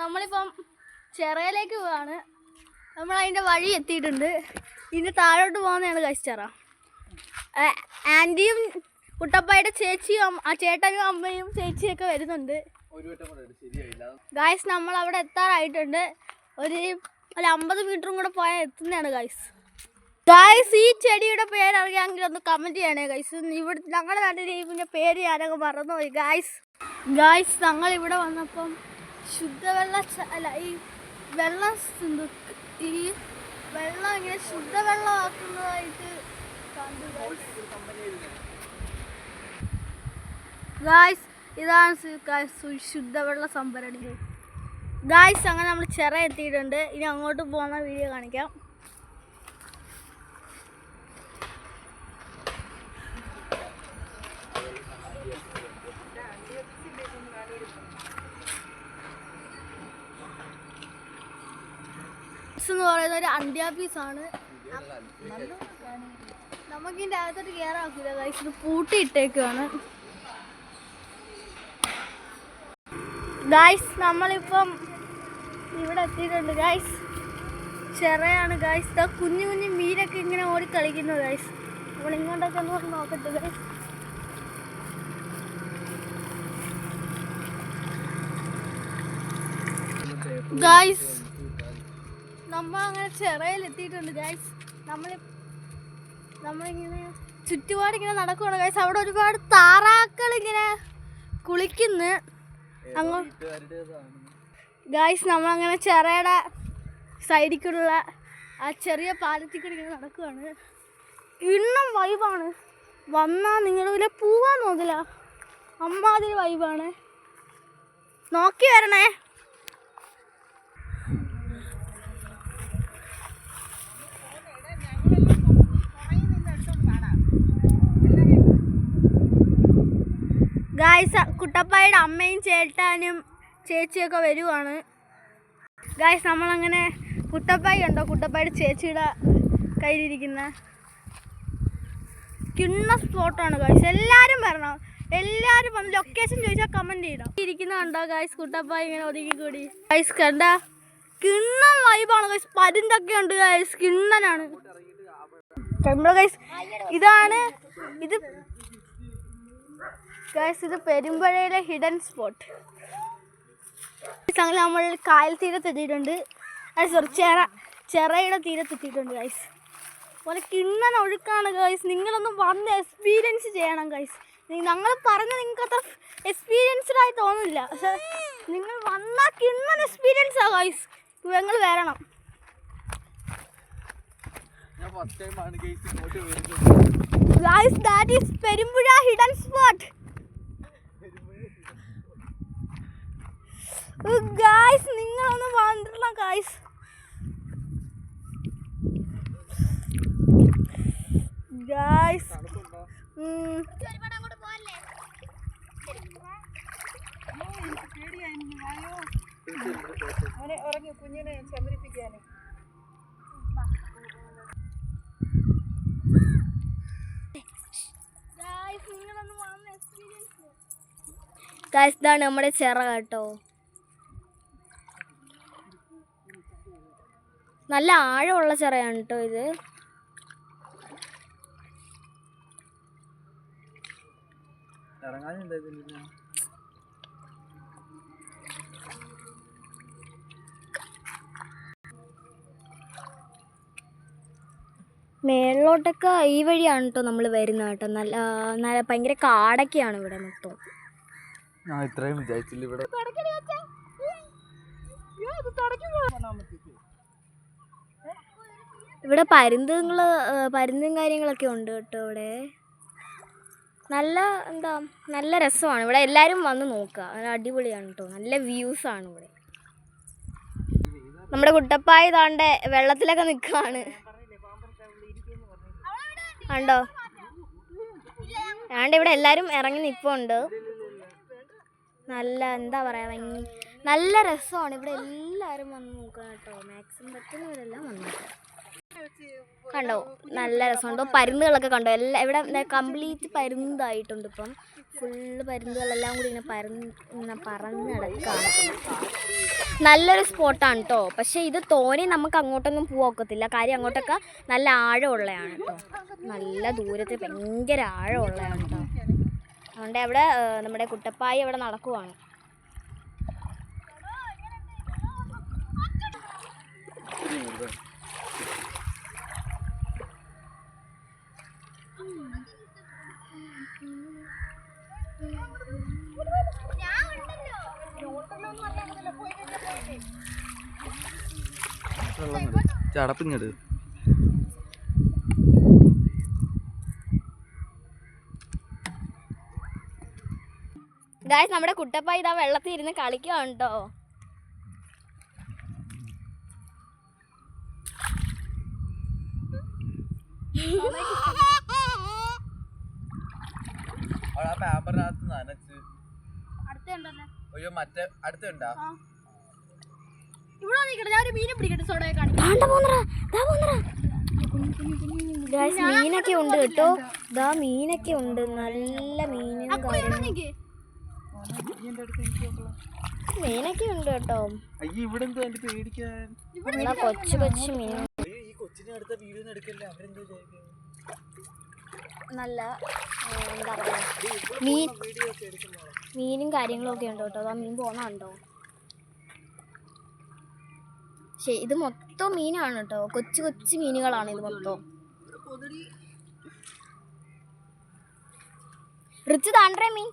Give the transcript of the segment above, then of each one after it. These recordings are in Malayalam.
നമ്മളിപ്പം ചിറയിലേക്ക് പോവാണ്. നമ്മൾ അതിന്റെ വഴി എത്തിയിട്ടുണ്ട്. ഇനി താഴോട്ട് പോകുന്നതാണ് കഴിച്ചറ ആന്റിയും കുട്ടപ്പായുടെ ചേച്ചിയും ആ ചേട്ടനും അമ്മയും ചേച്ചിയൊക്കെ വരുന്നുണ്ട്. ഗായ്സ് നമ്മൾ അവിടെ എത്താറായിട്ടുണ്ട്. ഒരു ഒരു അമ്പത് മീറ്ററും കൂടെ പോയാൽ എത്തുന്നതാണ് ഗായ്സ് ഗായ്സ് ഈ ചെടിയുടെ പേര് അറിയാമെങ്കിൽ ഒന്ന് കമന്റ് ചെയ്യണേ ഗൈസ് ഇവിടെ ഞങ്ങളുടെ നാട്ടിൽ ഇതിന്റെ പേര് ഞാനങ്ങ് മറന്നുപോയി. ഗായ്സ് ഗായ്സ് ഞങ്ങൾ ഇവിടെ വന്നപ്പം ശുദ്ധവെള്ള അല്ല ഈ വെള്ളം ഈ വെള്ളം ഇങ്ങനെ ശുദ്ധവെള്ളമാക്കുന്നതായിട്ട് ഗായ്സ് ഇതാണ് ഗായ്സ് ശുദ്ധവെള്ള സംഭരണി ഗായ്സ് അങ്ങനെ നമ്മൾ ചിറ എത്തിയിട്ടുണ്ട്. ഇനി അങ്ങോട്ട് പോകുന്ന വീഡിയോ കാണിക്കാം. എന്ന് പറയുന്ന ഒരു അന്ത്യാപീസ് ആണ്. നമുക്ക് ഇതിന്റെ അകത്തോട്ട് കയറാക്കില്ല ഗൈസ് ഇത് പൂട്ടിയിട്ടേക്കുവാണ് ഗൈസ് നമ്മളിപ്പം ഇവിടെ എത്തിയിട്ടുണ്ട് ഗൈസ് ചെറയാണ് ഗൈസ് ഇതാ കുഞ്ഞു കുഞ്ഞു മീനൊക്കെ ഇങ്ങനെ ഓടി കളിക്കുന്നു ഗൈസ് നമ്മൾ ഇങ്ങോട്ടൊക്കെ ഒന്ന് നോക്കട്ടെ ഗൈസ് ഗായ്സ് നമ്മൾ അങ്ങനെ ചെറയിൽ എത്തിയിട്ടുണ്ട് ഗൈസ് നമ്മൾ നമ്മളിങ്ങനെ ചുറ്റുപാട് ഇങ്ങനെ നടക്കുവാണ് ഗൈസ് അവിടെ ഒരുപാട് താറാക്കൾ ഇങ്ങനെ കുളിക്കുന്ന. അങ്ങോട്ട് ഗായ്സ് നമ്മളങ്ങനെ ചെറയുടെ സൈഡിൽ കൂടെയുള്ള ആ ചെറിയ പാലത്തിൽ കൂടി ഇങ്ങനെ നടക്കുവാണ് ഇണ്ണം വൈബാണ് വന്നാൽ നിങ്ങൾ ഇതിലെ പോവാൻ തോന്നില്ല. അമ്മാതിരി വൈബാണ് നോക്കി വരണേ. ഗായ്സ് കുട്ടപ്പായുടെ അമ്മയും ചേട്ടാനും ചേച്ചിയൊക്കെ വരുവാണ്. ഗായ്സ് നമ്മളങ്ങനെ കുട്ടപ്പായി ഉണ്ടോ? കുട്ടപ്പായുടെ ചേച്ചിയുടെ കയ്യിലിരിക്കുന്ന കിണ്ണ സ്പോട്ടാണ് ഗായ്സ് എല്ലാവരും വരണം? എല്ലാവരും വന്ന് ലൊക്കേഷൻ ചോദിച്ചാൽ കമന്റ് ചെയ്യണം ഇരിക്കുന്ന കണ്ടോ ഗായ്സ് കുട്ടപ്പായി ഇങ്ങനെ ഒതുക്കി കൂടി ഗായ്സ് കണ്ട? കിണ്ണം വൈബാണ് ഗൈസ് പരുന്തൊക്കെ ഉണ്ട് ഗായ്സ് കിണ്ണനാണ്. ഗൈസ് ഇതാണ് ഇത് ഗൈസ് ഇത് പെരുമ്പഴയിലെ ഹിഡൻ സ്പോട്ട് അങ്ങനെ നമ്മൾ കായൽ തീരത്തെത്തിയിട്ടുണ്ട് അത് സോറി ചെറ ചെറയുടെ തീരത്ത് എത്തിയിട്ടുണ്ട് ഗൈസ് പോലെ കിണ്ണൻ ഒഴുക്കാണ് ഗൈസ് നിങ്ങളൊന്ന് വന്ന് എക്സ്പീരിയൻസ് ചെയ്യണം ഗൈസ് ഞങ്ങൾ പറഞ്ഞ നിങ്ങൾക്ക് അത്ര എക്സ്പീരിയൻസ്ഡ് ആയി തോന്നില്ല പക്ഷെ നിങ്ങൾ വന്നാൽ കിണ്ണൻ എക്സ്പീരിയൻസ് ആ ഗൈസ് നിങ്ങൾ വരണം. Guys that is Perumpuzha hidden spot guys നിങ്ങളൊന്ന് വന്നിട്ടില്ല ഗായ്സ് ഗായ്സ് ഗായ്സ് ഇതാണ് നമ്മുടെ ചിറ കേട്ടോ. നല്ല ആഴമുള്ള ചിറയാണ് കേട്ടോ ഇത്. മേളിലോട്ടൊക്കെ ഈ വഴിയാണ് കേട്ടോ നമ്മൾ വരുന്നത് കേട്ടോ. നല്ല നല്ല ഭയങ്കര കാടൊക്കെയാണ് ഇവിടെ മൊത്തം. ഞാൻ ഇത്രയും വിചാരിച്ചില്ല ഇവിടെ. ഇവിടെ പരുന്തുങ്ങൾ പരുന്തും കാര്യങ്ങളൊക്കെ ഉണ്ട് കേട്ടോ ഇവിടെ. നല്ല എന്താ നല്ല രസമാണ്. ഇവിടെ എല്ലാവരും വന്ന് നോക്കുക. നല്ല അടിപൊളിയാണ് കേട്ടോ. നല്ല വ്യൂസ് ആണ് ഇവിടെ. നമ്മുടെ കുട്ടപ്പായ താണ്ടെ വെള്ളത്തിലൊക്കെ നിൽക്കുകയാണ് കണ്ടോ? ആണ്ട് ഇവിടെ എല്ലാവരും ഇറങ്ങി നിൽപ്പുണ്ട് നല്ല എന്താ പറയാ ഭംഗി. നല്ല രസമാണ്. ഇവിടെ എല്ലാവരും വന്ന് നോക്കുക കേട്ടോ. മാക്സിമം പറ്റുന്നവരെല്ലാം വന്ന് കണ്ടോ? നല്ല രസമുണ്ട് പരുന്നുകളൊക്കെ കണ്ടോ? എല്ലാം ഇവിടെ കംപ്ലീറ്റ് പരുന്തായിട്ടുണ്ട് ഇപ്പം. ഫുള്ള് പരുന്തുകളെല്ലാം കൂടി ഇങ്ങനെ പരന്ന് പറന്ന് നടക്കാം നല്ലൊരു സ്പോട്ടാണ് കേട്ടോ പക്ഷേ ഇത് തോനെ നമുക്ക് അങ്ങോട്ടൊന്നും പോകത്തില്ല കാര്യം അങ്ങോട്ടൊക്കെ നല്ല ആഴമുള്ളതാണ് കേട്ടോ നല്ല ദൂരത്ത് ഭയങ്കര ആഴമുള്ളതാണ് കേട്ടോ അതുകൊണ്ട് അവിടെ നമ്മുടെ കുട്ടപ്പായി അവിടെ നടക്കുവാണ്. ചടപ്പിങ്ങട്. ഗായ്സ് നമ്മുടെ കുട്ടപ്പ ഇതാ വെള്ളത്തിൽ ഇരുന്ന് കളിക്കുകയാണ് കേട്ടോ അടുത്തുണ്ടല്ലോ. അയ്യോ മറ്റേ അടുത്തുണ്ടാ? ഇവിടെ നിൽക്കട്ടെ ഞാൻ ഒരു മീനെ പിടിക്കട്ടെ സോഡയെ കാണിക്കാം. ദാണ്ട ദാ പോന്നറാ. Guys, മീനൊക്കെ ഉണ്ട് കേട്ടോ. ദാ മീനൊക്കെ ഉണ്ട് നല്ല മീനും മീനൊക്കെ ഉണ്ട് കേട്ടോ. അയ്യോ ഇവിടെ എന്തോ പേടിക്കാൻ? നല്ല കൊച്ചു കൊച്ചു മീൻ. നല്ല എന്താ പറയുക മീൻ മീനും കാര്യങ്ങളും ഒക്കെ ഉണ്ട് കേട്ടോ. ദാ മീൻ പോണുണ്ടോ ശരി ഇത് മൊത്തം മീനാണ് കേട്ടോ. കൊച്ചു കൊച്ചു മീനുകളാണ് ഇത് മൊത്തം. റിച്ച് താണ്ടേ മീൻ.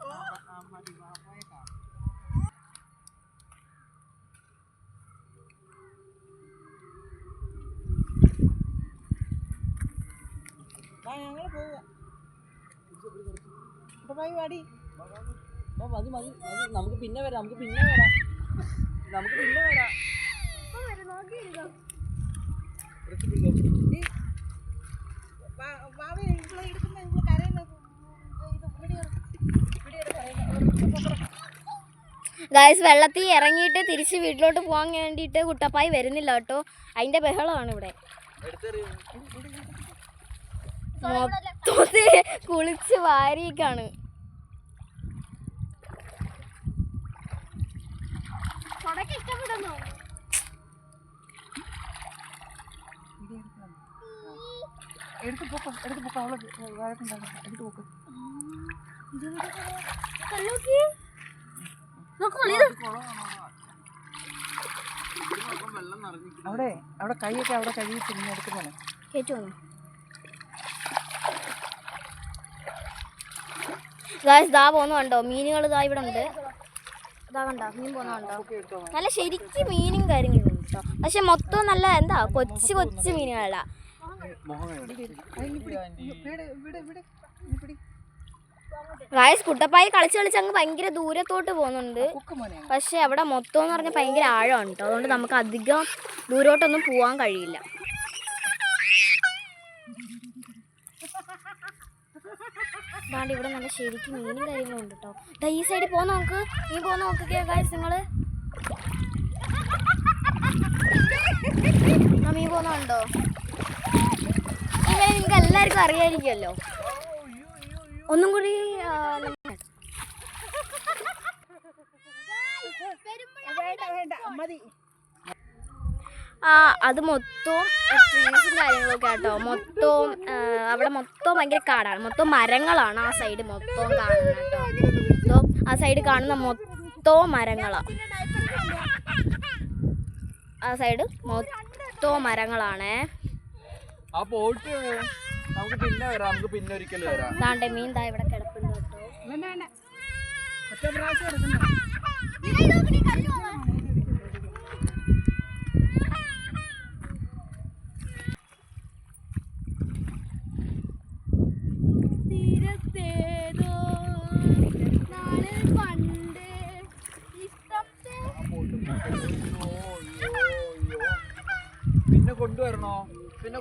മതി മതി. നമുക്ക് പിന്നെ വരാം നമുക്ക് പിന്നെ വരാം. നമുക്ക് പിന്നെ വരാം. ഗായ്സ് വെള്ളത്തിൽ ഇറങ്ങിയിട്ട് തിരിച്ച് വീട്ടിലോട്ട് പോകാൻ വേണ്ടിയിട്ട് കുട്ടപ്പായി വരുന്നില്ല കേട്ടോ. അതിന്റെ ബഹളമാണ് ഇവിടെ. മൊത്തത്തിൽ കുളിച്ച് വാരിയൊക്കെയാണ് ഇഷ്ടപ്പെടുന്നു എടുത്ത് പോക്കോ എടുത്ത് പോക്കോ അവളെ വഴക്കുണ്ടാകും എടുത്ത് പോക്കോ. അവിടെ അവിടെ കൈയൊക്കെ അവിടെ കഴുകി എടുത്ത് പോണേ ഗായ്സ് ദാ പോകുന്ന കണ്ടോ? മീനുകൾ ദാ ഇവിടെ ഉണ്ട്. ഇതാ കണ്ടോ? മീൻ പോകുന്ന കണ്ടോ? നല്ല ശരിക്കും മീനും കാര്യങ്ങളും ഉണ്ട് കേട്ടോ. പക്ഷെ മൊത്തം നല്ല എന്താ? കൊച്ചു കൊച്ചു മീനുകളല്ല ഗായ്സ് കുട്ടപ്പായി കളിച്ച് കളിച്ച് അങ്ങ് ഭയങ്കര ദൂരത്തോട്ട് പോകുന്നുണ്ട്. പക്ഷെ അവിടെ മൊത്തം എന്ന് പറഞ്ഞാൽ ഭയങ്കര ആഴമാണ് കേട്ടോ അതുകൊണ്ട് നമുക്ക് അധികം ദൂരോട്ടൊന്നും പോകാൻ കഴിയില്ല. അതാണ്ട് ഇവിടെ നല്ല ശരിക്കും മീനും കാര്യങ്ങളും ഉണ്ട് കേട്ടോ ദാ ഈ സൈഡിൽ പോകാൻ നോക്ക്. നീ പോകാൻ നോക്കിക്കേ ഗായസ് നിങ്ങൾ മീൻ പോകുന്നുണ്ടോ ഇങ്ങനെ നിങ്ങൾക്ക് എല്ലാവർക്കും അറിയായിരിക്കുമല്ലോ. ഒന്നും കൂടി ആ, അത് മൊത്തവും ട്രീസും കാര്യങ്ങളൊക്കെ ആട്ടോ. മൊത്തവും അവിടെ മൊത്തം ഭയങ്കര കാടാണ്. മൊത്തം മരങ്ങളാണ് ആ സൈഡ് മൊത്തവും കാണുന്നത് കേട്ടോ. മൊത്തം ആ സൈഡ് കാണുന്ന മൊത്തവും മരങ്ങളാണ് ആ സൈഡ് മൊത്തവും മരങ്ങളാണേ. ആ പോട്ട് നമുക്ക് പിന്നെ വരാം നമുക്ക് പിന്നെ ഒരിക്കലും വരാം. മീൻ താ ഇവിടെ കിടപ്പുണ്ട് കേട്ടോ. വേണ്ട വേണ്ട. ഒറ്റ പ്രാവശ്യം എടുക്കണ്ട.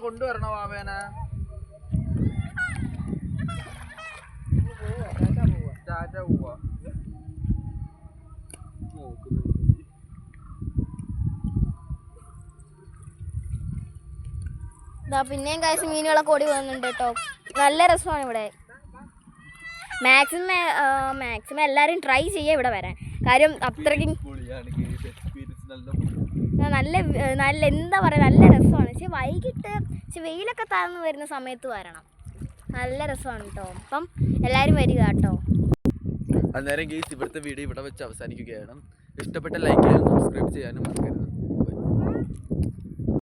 പിന്നെ കൊണ്ടുവരണോ വാവേന? പിന്നെയും കാശ് മീനുകളൊക്കെ ഓടി പോകുന്നുണ്ട് കേട്ടോ. നല്ല രസമാണ് ഇവിടെ. മാക്സിമം മാക്സിമം എല്ലാവരും ട്രൈ ചെയ്യുക ഇവിടെ വരാൻ. കാര്യം അത്രയ്ക്കും നല്ല നല്ല എന്താ പറയുക നല്ല രസമാണ്. പക്ഷെ വൈകിട്ട് പക്ഷെ വെയിലൊക്കെ താഴ്ന്നു വരുന്ന സമയത്ത് വരണം. നല്ല രസമാണ് കേട്ടോ അപ്പം എല്ലാവരും വരിക കേട്ടോ അന്നേരം ഗെയ്സ് ഇവിടുത്തെ വീഡിയോ ഇവിടെ വെച്ച് അവസാനിക്കുകയാണ്. ഇഷ്ടപ്പെട്ട ലൈക്ക് ചെയ്യാനും സബ്സ്ക്രൈബ് ചെയ്യാനും മറക്കരുത്.